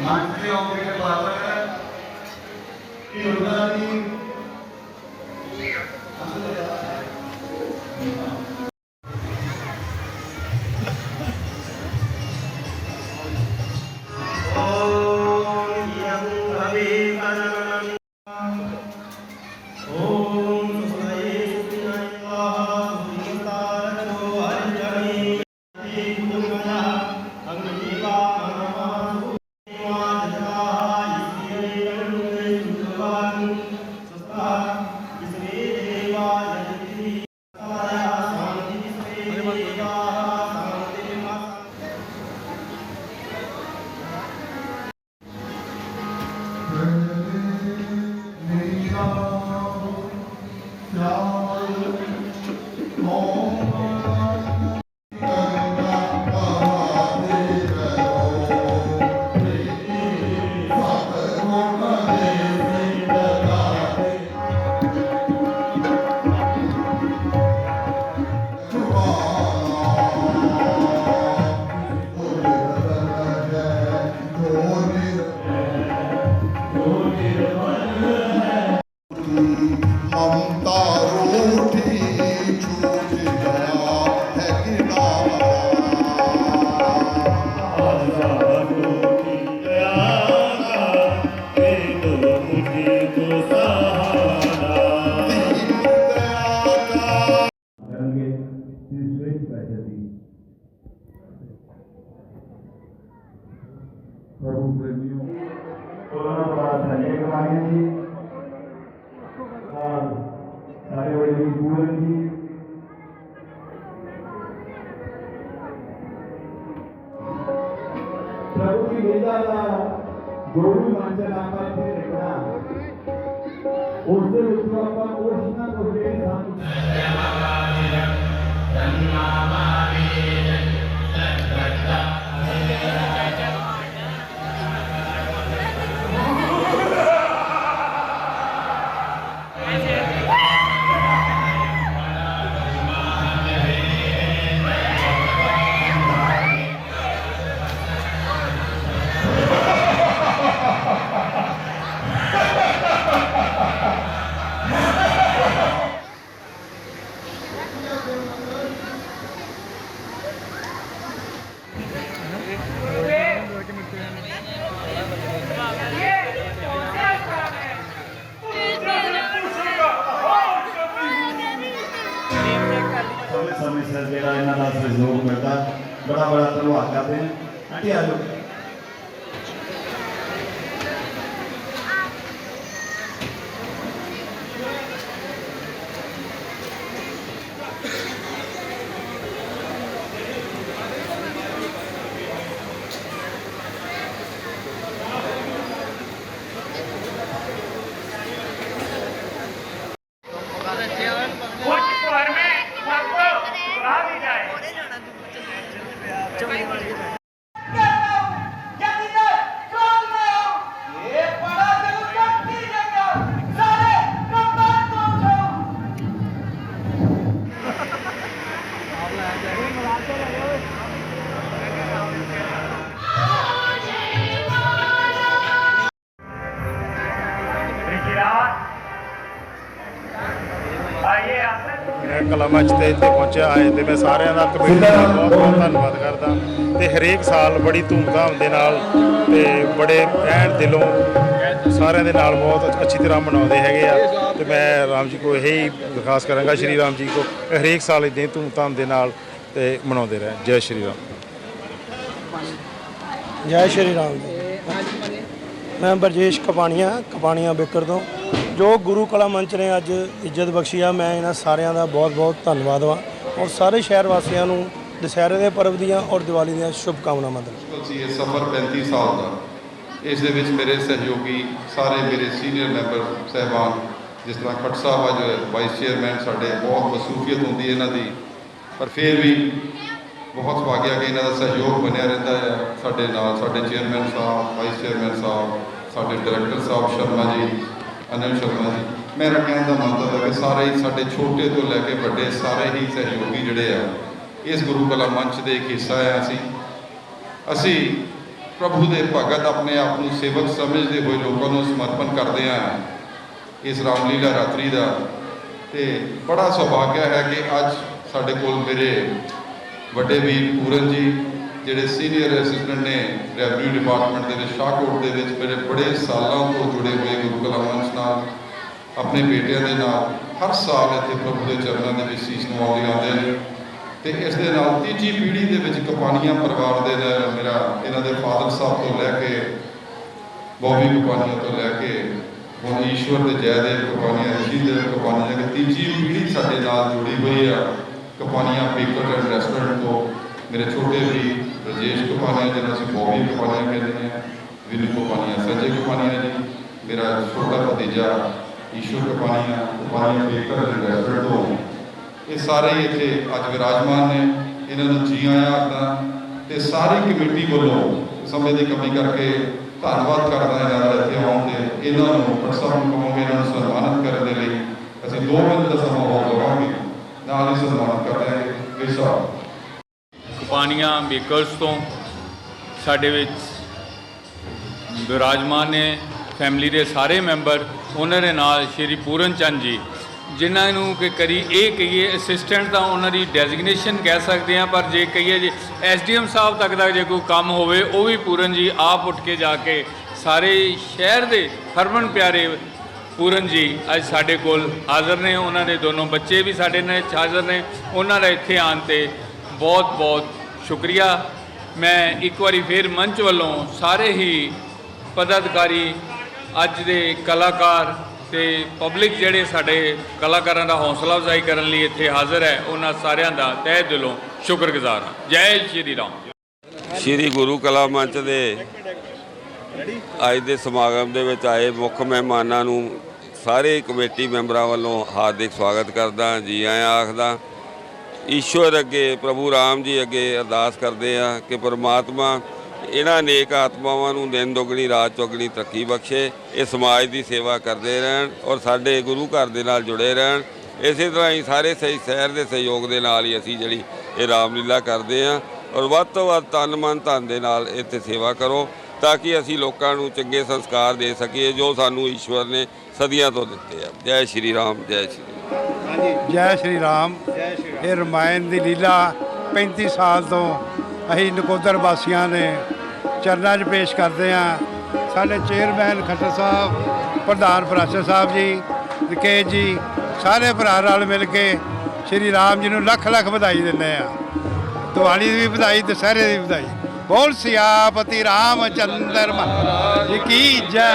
ਮੰਚ ਤੇ ਆਉਂਦੇ ਕੇ ਬਾਅਦ ਪ੍ਰਭੂ ਪ੍ਰੇਮੀਓ ਉਹਨਾਂ ਦਾ ਬੜਾ ਧੰਨੇ ਕਮਾਈਆਂ ਜੀ। ਔਰ ਸਾਰੇ ਬੜੇ ਜੀ ਪੂਰਨ ਜੀ। ਪ੍ਰਭੂ ਦੀ ਲੀਲਾ ਦਾ ਜੋ ਵੀ ਮੰਚਨ ਆਪਾਂ ਇੱਥੇ ਜਿਹੜਾ ਇਹਨਾਂ ਦਾ ਸਹਿਯੋਗ ਮਿਲਦਾ ਬੜਾ ਬੜਾ ਧੰਨਵਾਦ ਕਰਦੇ ਹਾਂ। ਆਂਟੀ ਆ ਜਾਓ। ਕਲਾ ਮੰਚ ਤੇ ਇੱਥੇ ਪਹੁੰਚਿਆ। ਹੈ ਤੇ ਮੈਂ ਸਾਰਿਆਂ ਦਾ ਕਮੇਟੀ ਦਾ ਬਹੁਤ ਬਹੁਤ ਧੰਨਵਾਦ ਕਰਦਾ। ਤੇ ਹਰੇਕ ਸਾਲ ਬੜੀ ਧੂਮਧਾਮ ਦੇ ਨਾਲ ਤੇ ਬੜੇ ਐਨ ਦਿਲੋਂ ਸਾਰਿਆਂ ਦੇ ਨਾਲ ਬਹੁਤ ਅੱਛੀ ਤਰ੍ਹਾਂ ਮਨਾਉਂਦੇ ਹੈਗੇ ਆ। ਤੇ ਮੈਂ ਰਾਮ ਜੀ ਕੋ ਇਹੀ ਦਰਖਾਸਤ ਕਰਾਂਗਾ, ਸ਼੍ਰੀ ਰਾਮ ਜੀ ਕੋ ਹਰੇਕ ਸਾਲ ਇਦਾਂ ਹੀ ਧੂਮਧਾਮ ਦੇ ਨਾਲ ਤੇ ਮਨਾਉਂਦੇ ਰਹਿਣ ਜੈ ਸ਼੍ਰੀ ਰਾਮ। ਜੈ ਸ਼੍ਰੀ ਰਾਮ ਜੀ। ਮੈਂ ਬਰਜੇਸ਼ ਕਪਾਣੀਆਂ ਕਪਾਣੀਆਂ ਬੇਕਰ ਤੋਂ। ਜੋ ਗੁਰੂ ਕਲਾ ਮੰਚ ਨੇ ਅੱਜ ਇੱਜ਼ਤ ਬਖਸ਼ੀ ਆ, ਮੈਂ ਇਹਨਾਂ ਸਾਰਿਆਂ ਦਾ ਬਹੁਤ ਬਹੁਤ ਧੰਨਵਾਦ ਵਾਂ ਔਰ ਸਾਰੇ ਸ਼ਹਿਰ ਵਾਸੀਆਂ ਨੂੰ ਦੁਸਹਿਰੇ ਦੇ ਪਰਵ ਦੀਆਂ ਔਰ ਦੀਵਾਲੀ ਦੀਆਂ ਸ਼ੁਭ ਕਾਮਨਾਵਾਂ ਦਿੰਦਾ ਸੀ ਇਹ ਸਫ਼ਰ 35 ਸਾਲ ਦਾ। ਇਸ ਦੇ ਵਿੱਚ ਮੇਰੇ ਸਹਿਯੋਗੀ, ਸਾਰੇ ਮੇਰੇ ਸੀਨੀਅਰ ਮੈਂਬਰ ਸਹਿਬਾਨ, ਜਿਸ ਤਰ੍ਹਾਂ ਖੱਟ ਸਾਹਿਬ ਅੱਜ ਵਾਈਸ ਚੇਅਰਮੈਨ ਸਾਡੇ, ਬਹੁਤ ਮਸੂਫੀਅਤ ਹੁੰਦੀ ਹੈ ਇਹਨਾਂ ਦੀ। ਪਰ ਫਿਰ ਵੀ ਬਹੁਤ ਸੁਭਾਗਿਆ ਕਿ ਇਹਨਾਂ ਦਾ ਸਹਿਯੋਗ ਬਣਿਆ ਰਹਿੰਦਾ ਹੈ। ਸਾਡੇ ਨਾਲ ਸਾਡੇ ਚੇਅਰਮੈਨ ਸਾਹਿਬ ਵਾਈਸ ਚੇਅਰਮੈਨ ਸਾਹਿਬ, ਸਾਡੇ ਡਾਇਰੈਕਟਰ ਸਾਹਿਬ ਸ਼ਰਮਾ ਜੀ ਅਨਿਲ ਸ਼ਰਮਾ ਜੀ। ਮੇਰਾ ਕਹਿਣ ਦਾ ਮਤਲਬ ਹੈ ਕਿ ਸਾਰੇ ਹੀ ਸਾਡੇ ਛੋਟੇ ਤੋਂ ਲੈ ਕੇ ਵੱਡੇ ਸਾਰੇ ਹੀ ਸਹਿਯੋਗੀ ਜਿਹੜੇ ਆ, ਇਸ ਗੁਰੂ ਕਲਾ ਮੰਚ ਦੇ ਇੱਕ ਹਿੱਸਾ ਆ ਅਸੀਂ। ਅਸੀਂ ਪ੍ਰਭੂ ਦੇ ਭਗਤ ਆਪਣੇ ਆਪ ਨੂੰ ਸੇਵਕ ਸਮਝਦੇ ਹੋਏ ਲੋਕਾਂ ਨੂੰ ਸਮਰਪਣ ਕਰਦੇ ਆ ਇਸ ਰਾਮਲੀਲਾ ਰਾਤਰੀ ਦਾ। ਤੇ ਬੜਾ ਸੁਭਾਗਿਆ ਹੈ ਕਿ ਅੱਜ ਸਾਡੇ ਕੋਲ ਮੇਰੇ ਵੱਡੇ ਵੀਰ ਪੂਰਨ ਜੀ ਜਿਹੜੇ ਸੀਨੀਅਰ ਅਸਿਸਟੈਂਟ ਨੇ ਰੈਵਨਿਊ ਡਿਪਾਰਟਮੈਂਟ ਦੇ ਵਿੱਚ ਸ਼ਾਹਕੋਟ ਦੇ ਵਿੱਚ ਮੇਰੇ ਬੜੇ ਸਾਲਾਂ ਤੋਂ ਜੁੜੇ ਹੋਏ ਗੁਰੂ ਕਲਾ ਨਾਲ, ਆਪਣੇ ਬੇਟਿਆਂ ਦੇ ਨਾਲ, ਹਰ ਸਾਲ ਇੱਥੇ ਪ੍ਰਭੂ ਦੇ ਚਰਨਾਂ ਦੇ ਵਿੱਚ ਸੀਸ ਨਵਾਉਣ ਆਉਂਦੇ ਨੇ। ਤੇ ਇਸ ਦੇ ਨਾਲ ਤੀਜੀ ਪੀੜ੍ਹੀ ਦੇ ਵਿੱਚ ਕਪਾਨੀਆਂ ਪਰਿਵਾਰ ਦੇ ਮੇਰਾ, ਇਹਨਾਂ ਦੇ ਫਾਦਰ ਸਾਹਿਬ ਤੋਂ ਲੈ ਕੇ, ਬੋਬੀ ਕਪਾਨੀਆਂ ਤੋਂ ਲੈ ਕੇ, ਹੁਣ ਈਸ਼ਵਰ ਦੇ ਜੈਦੇਵ ਕਪਾਨੀਆਂ ਜੀ ਦੇ ਕਪਾਨੀਆਂ ਦੀ ਤੀਜੀ ਪੀੜ੍ਹੀ ਸਾਡੇ ਨਾਲ ਜੁੜੀ ਹੋਈ ਆ। ਕਪਾਨੀਆਂ ਬੇਕਰ ਐਂਡ ਰੈਸਟੋਰੈਂਟ ਤੋਂ ਮੇਰੇ ਛੋਟੇ ਵੀ ਰਜੇਸ਼ ਕਪਾਨੀਆਂ ਜਿਹਨਾਂ ਅਸੀਂ ਬੋਬੀ ਕਪਾਨੀਆਂ ਕਹਿੰਦੇ ਹਾਂ ਵਿਨੂ ਕਪਾਨੀਆਂ ਸੰਜੇ ਕਪਾਨੀਆਂ ਜੀ, ਮੇਰਾ ਛੋਟਾ ਭਤੀਜਾ ਈਸ਼ਵਰ ਕਪਾਨੀਆਂ ਕਪਾਨੀਆਂ ਬੇਕਰ ਐਂਡ ਰੈਸਟੋਰੈਂਟ ਤੋਂ। ਇਹ ਸਾਰੇ ਹੀ ਇੱਥੇ ਅੱਜ ਵਿਰਾਜਮਾਨ ਨੇ, ਇਹਨਾਂ ਨੂੰ ਜੀ ਆਇਆਂ ਆਖਦਾ ਤੇ ਸਾਰੀ ਕਮੇਟੀ ਵੱਲੋਂ ਸਮੇਂ ਦੀ ਕਮੀ ਕਰਕੇ ਧੰਨਵਾਦ ਕਰਦਾ ਇਹਨਾਂ ਦਾ ਇੱਥੇ ਆਉਣ ਤੇ ਇਹਨਾਂ ਨੂੰ ਪਟਸਾ ਕਹਾਂਗੇ ਇਹਨਾਂ ਨੂੰ ਸਨਮਾਨਿਤ ਕਰਨ ਦੇ ਲਈ, ਅਸੀਂ 2 ਮਿੰਟ ਦਾ ਸਮਾਂ ਹੋਰ ਲਵਾਂਗੇ। ਨਾਲ ਹੀ ਸਨਮਾਨਿਤ ਕਰਦੇ ਹਾਂ ਵੀਰ ਕਪਾਨੀਆਂ ਬੇਕਰਸ ਤੋਂ ਸਾਡੇ ਵਿੱਚ ਵਿਰਾਜਮਾਨ ਨੇ ਫੈਮਿਲੀ ਦੇ ਸਾਰੇ ਮੈਂਬਰ ਉਹਨਾਂ ਦੇ ਨਾਲ ਸ਼੍ਰੀ ਪੂਰਨ ਚੰਦ ਜੀ, ਜਿਨ੍ਹਾਂ ਨੂੰ ਕਿ ਕਰੀ ਇਹ ਕਹੀਏ ਅਸਿਸਟੈਂਟ ਤਾਂ ਉਹਨਾਂ ਦੀ ਡੈਜ਼ਿਗਨੇਸ਼ਨ ਕਹਿ ਸਕਦੇ ਆ ਪਰ ਜੇ ਕਹੀਏ ਜੇ ਐਸਡੀਐਮ ਸਾਹਿਬ ਤੱਕ ਦਾ ਜੇ ਕੋਈ ਕੰਮ ਹੋਵੇ, ਉਹ ਵੀ ਪੂਰਨ ਜੀ ਆਪ ਉੱਠ ਕੇ ਜਾ ਕੇ ਸਾਰੇ ਸ਼ਹਿਰ ਦੇ ਹਰਮਨ ਪਿਆਰੇ ਪੂਰਨ ਜੀ ਅੱਜ ਸਾਡੇ ਕੋਲ ਹਾਜ਼ਰ ਨੇ, ਉਹਨਾਂ ਦੇ ਦੋਨੋਂ ਬੱਚੇ ਵੀ ਸਾਡੇ ਨਾਲ ਹਾਜ਼ਰ ਨੇ, ਉਹਨਾਂ ਦਾ ਇੱਥੇ ਆਉਣ ਤੇ ਬਹੁਤ ਬਹੁਤ ਸ਼ੁਕਰੀਆ। ਮੈਂ ਇੱਕ ਵਾਰੀ ਫੇਰ ਮੰਚ ਵੱਲੋਂ ਸਾਰੇ ਹੀ ਪਦਾਧਿਕਾਰੀ, ਅੱਜ ਦੇ ਕਲਾਕਾਰ ਤੇ ਪਬਲਿਕ ਜਿਹੜੇ ਸਾਡੇ ਕਲਾਕਾਰਾਂ ਦਾ ਹੌਸਲਾ ਅਫਜ਼ਾਈ ਕਰਨ ਲਈ ਇੱਥੇ ਹਾਜ਼ਰ ਹੈ, ਉਹਨਾਂ ਸਾਰਿਆਂ ਦਾ ਤਹਿ ਦਿਲੋਂ ਸ਼ੁਕਰਗੁਜ਼ਾਰ ਹਾਂ। ਜੈ ਸ਼੍ਰੀ ਰਾਮ। ਸ਼੍ਰੀ ਗੁਰੂ ਕਲਾ ਮੰਚ ਦੇ ਅੱਜ ਦੇ ਸਮਾਗਮ ਦੇ ਵਿੱਚ ਆਏ ਮੁੱਖ ਮਹਿਮਾਨਾਂ ਨੂੰ ਸਾਰੇ ਕਮੇਟੀ ਮੈਂਬਰਾਂ ਵੱਲੋਂ ਹਾਰਦਿਕ ਸਵਾਗਤ ਕਰਦਾ ਜੀ ਆਇਆਂ ਆਖਦਾ ਈਸ਼ਵਰ ਅੱਗੇ, ਪ੍ਰਭੂ ਰਾਮ ਜੀ ਅੱਗੇ ਅਰਦਾਸ ਕਰਦੇ ਆ ਕਿ ਪਰਮਾਤਮਾ ਇਹਨਾਂ ਨੇਕ ਆਤਮਾਵਾਂ ਨੂੰ ਦਿਨ ਦੁਗਣੀ, ਰਾਤ ਚੌਗਣੀ ਤਰੱਕੀ ਬਖਸ਼ੇ, ਇਹ ਸਮਾਜ ਦੀ ਸੇਵਾ ਕਰਦੇ ਰਹਿਣ ਔਰ ਸਾਡੇ ਗੁਰੂ ਘਰ ਦੇ ਨਾਲ ਜੁੜੇ ਰਹਿਣ। ਇਸੇ ਤਰ੍ਹਾਂ ਹੀ ਸਾਰੇ ਸਹੀ ਸ਼ਹਿਰ ਦੇ ਸਹਿਯੋਗ ਦੇ ਨਾਲ ਹੀ ਅਸੀਂ ਜਿਹੜੀ ਇਹ ਰਾਮਲੀਲਾ ਕਰਦੇ ਆ ਔਰ ਵੱਧ ਤੋਂ ਵੱਧ ਤਨ ਮਨ ਧਨ ਦੇ ਨਾਲ ਇੱਥੇ ਸੇਵਾ ਕਰੋ ਤਾਂ ਕਿ ਅਸੀਂ ਲੋਕਾਂ ਨੂੰ ਚੰਗੇ ਸੰਸਕਾਰ ਦੇ ਸਕੀਏ ਜੋ ਸਾਨੂੰ ਈਸ਼ਵਰ ਨੇ ਸਦੀਆਂ ਤੋਂ ਦਿੱਤੇ ਆ। ਜੈ ਸ਼੍ਰੀ ਰਾਮ, ਜੈ ਸ਼੍ਰੀ ਰਾਮ। ਜੈ ਸ਼੍ਰੀ ਰਾਮ। ਇਹ ਰਮਾਇਣ ਦੀ ਲੀਲਾ 35 ਸਾਲ ਤੋਂ ਅਸੀਂ ਨਕੋਦਰ ਵਾਸੀਆਂ ਨੇ ਚਰਨਾਂ 'ਚ ਪੇਸ਼ ਕਰਦੇ ਹਾਂ। ਸਾਡੇ ਚੇਅਰਮੈਨ ਖੱਟਰ ਸਾਹਿਬ, ਪ੍ਰਧਾਨ ਪ੍ਰਾਸ਼ਰ ਸਾਹਿਬ ਜੀ ਵਿਕੇਸ਼ ਜੀ, ਸਾਰੇ ਭਰਾ ਨਾਲ ਮਿਲ ਕੇ ਸ਼੍ਰੀ ਰਾਮ ਜੀ ਨੂੰ ਲੱਖ ਲੱਖ ਵਧਾਈ ਦਿੰਦੇ ਆ ਦੀਵਾਲੀ ਦੀ ਵੀ ਵਧਾਈ, ਦੁਸਹਿਰੇ ਦੀ ਵੀ ਵਧਾਈ। ਬੋਲ ਸਿਆਪਤੀ ਰਾਮਚੰਦਰ ਮਹਾਰਾਜ ਕੀ ਜੈ।